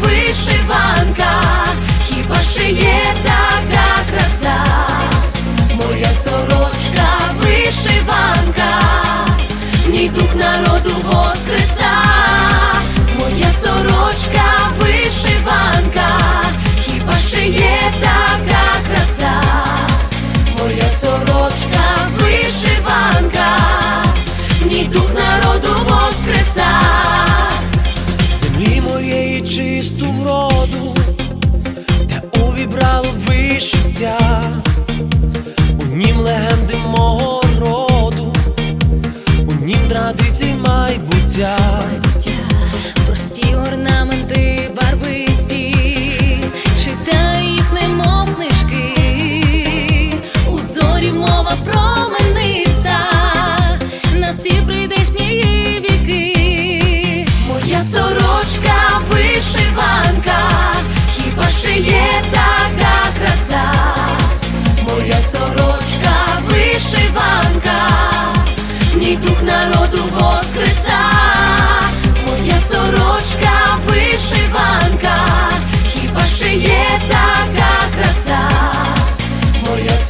вишиванка, хіба ще є така краса? Моя сорочка вишиванка, в дух народу життя, прості орнаменти, барвисті, читай їх, немов книжки, у зорі мова промениста, на всі прийдешні віки, моя сорочка вишива.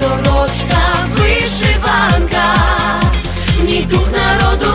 сорочка, вишиванка, в ній дух народу.